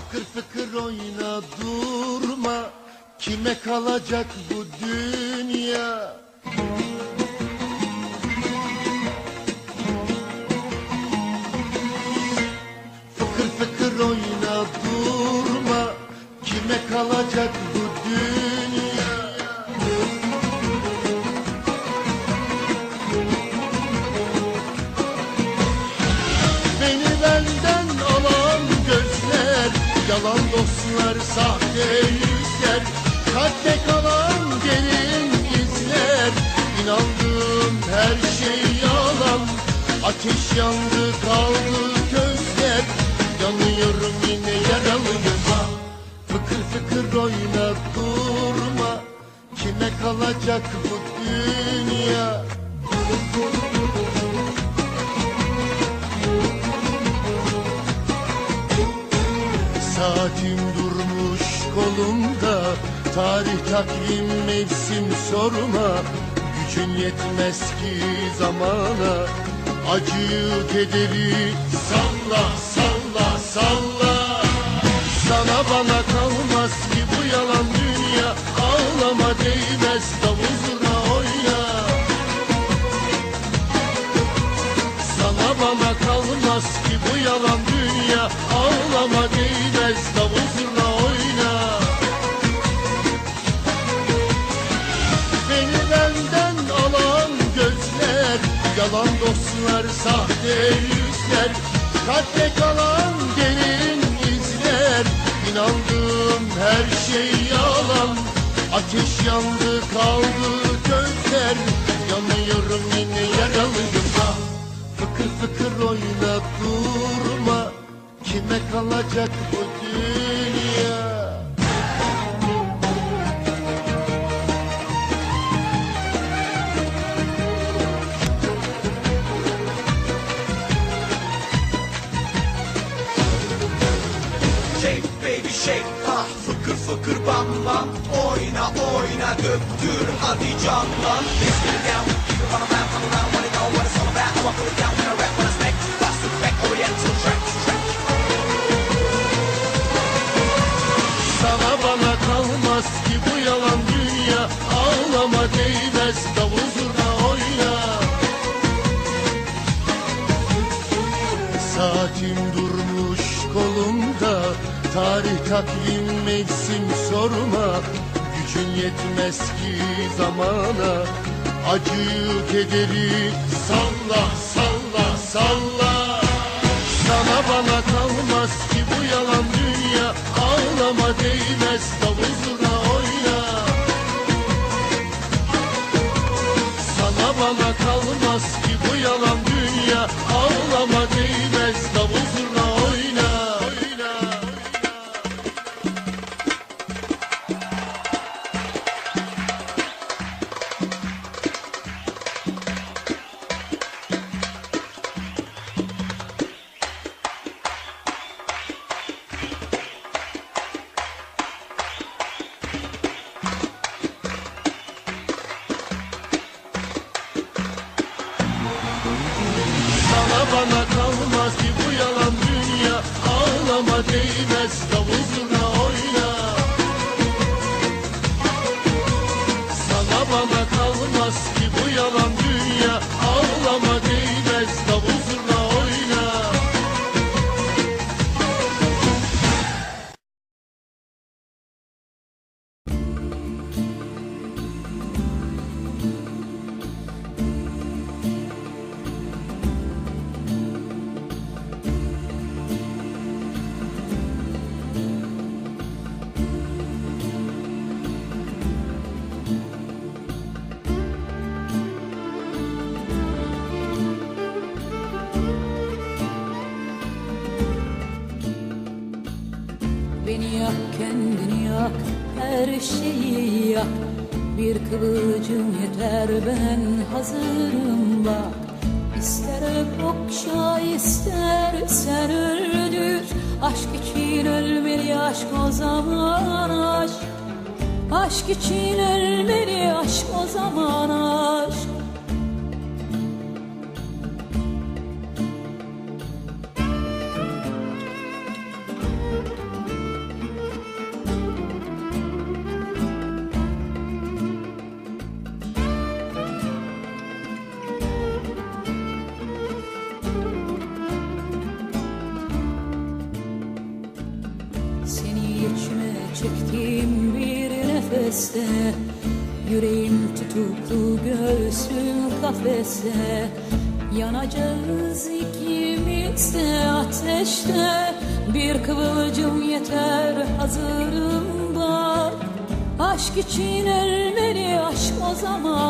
Fıkır fıkır oyna durma. Kime kalacak bu dünya her şey yalan Ateş yandı kaldı közler Yanıyorum yine yaralıyım ha Fıkır fıkır oyna durma. Kime kalacak bu dünya? Saatim durmuş kolumda. Tarih takvim mevsim sorma Gücün yetmez ki zamana Acıyı kederi salla salla salla. Sana bana kalmaz ki bu yalan dünya Ağlama değmez davul yüzler Kalpte kalan derin izler. İnandığım her şey yalan Ateş yandı kaldı gözler. Yanıyorum yine yaralıyım ha Fıkır fıkır oyna durma. Kime kalacak bu dünya fıkır bam Oyna oyna döktür hadi canlan Let's get down keep it on around come around wanna know what it's all about I wanna put it down when I yetmez ki zamana. Acıyı kederi salla salla salla. Sana bana kalmaz ki bu yalan dünya. Ağlama değmez Bir kıvılcım yeter ben hazırım bak. İster okşa istersen öldür. Aşk için ölmeli aşk o zaman aşk. Aşk için ölmeli aşk o zaman aşk çektiğim bir nefeste Yüreğim tutuklu göğsüm kafeste. Yanacağız ikimiz de ateşte Bir kıvılcım yeter hazırım bak Aşk için ölmeli aşk o zaman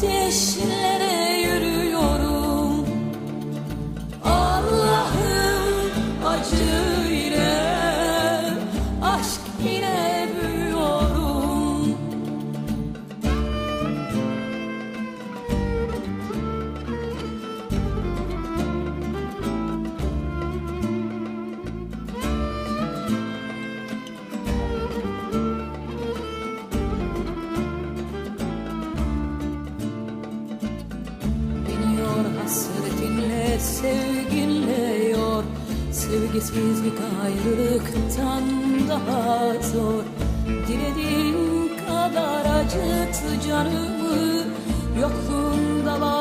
谢谢 daha zor Dilediğin kadar acıt canımı Yokluğunda varlığında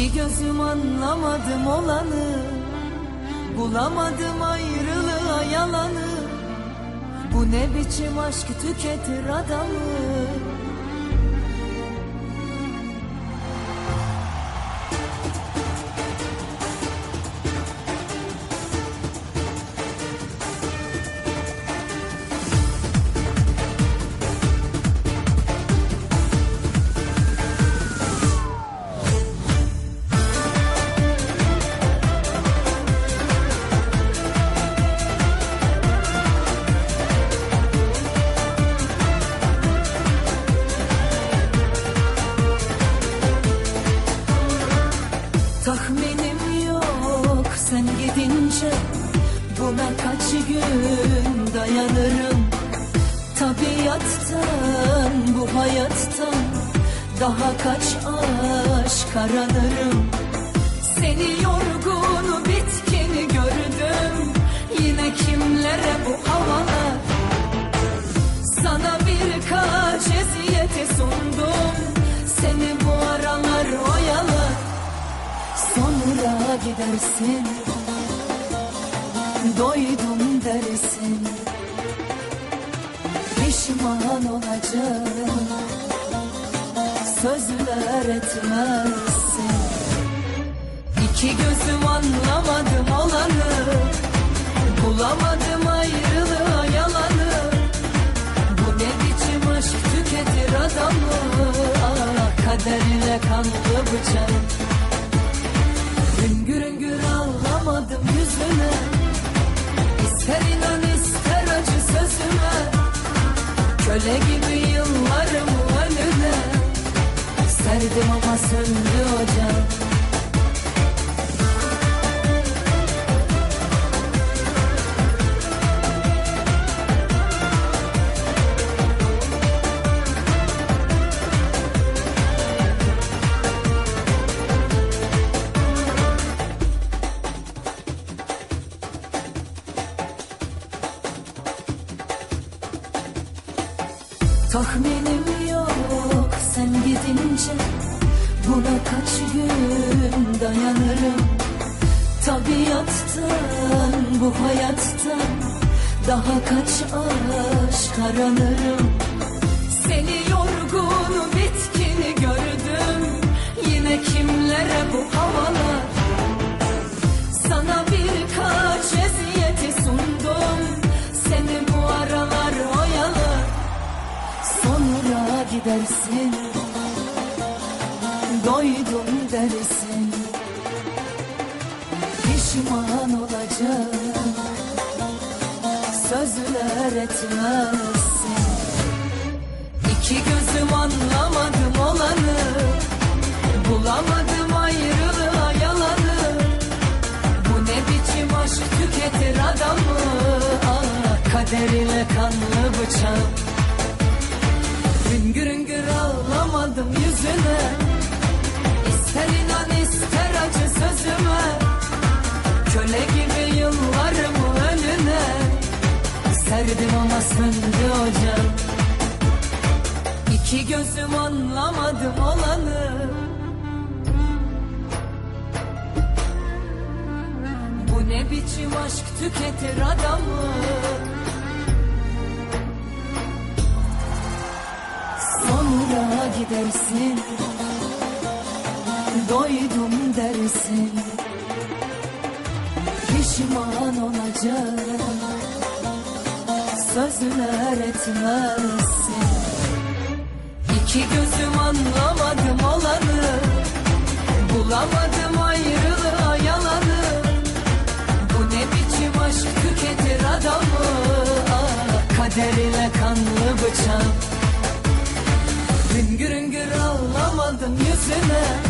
İki gözüm anlamadım olanı Bulamadım ayrılığa yalanı. Bu ne biçim aşk tüketir adamı Buna kaç gün dayanırım? Tabiattan bu hayattan Daha kaç aşk aranırım? Seni yorgun bitkini gördüm. Yine kimlere bu havalar? Sana birkaç eziyeti sundum. Seni bu aralar oyalar. Sonra gidersin Doydum dersin. Pişman olacağım. Sözler etmezsin. İki gözüm anlamadım olanı. Bulamadım ayrılığa yalanı. Bu ne biçim aşk tüketir adamı? Ah kaderle kanlı bıçak. Hüngür hüngür ağlamadım yüzüne İster inan ister acı sözüme. Köle gibi yıllarımı önüne Serdim ama söndü ocak Daha kaç aşk aranırım Seni yorgun bitkini gördüm. Yine kimlere bu havalar? Sana birkaç eziyeti sundum. Seni bu aralar oyalar. Sonra gidersin. Doydum dersin. Pişman olacağım etmezsin. İki gözüm anlamadım olanı Bulamadım ayrılığa yalanı. Bu ne biçim aşk tüketir adamı? Ah kaderine kanlı bıçak Hüngür hüngür ağlamadım yüzüne. İster inan ister acı Serdim ama söndü ocak İki gözüm anlamadım olanı. Bu ne biçim aşk tüketir adamı? Sonra gidersin. Doydum dersin. Pişman olacağım Sözler etmezsin. İki gözüm anlamadım olanı Bulamadım ayrılığa yalanı. Bu ne biçim aşk tüketir adamı? Ah kaderine kanlı bıçak. Hüngür hüngür ağlamadım yüzüne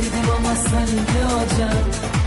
Serdim ama söndü ocak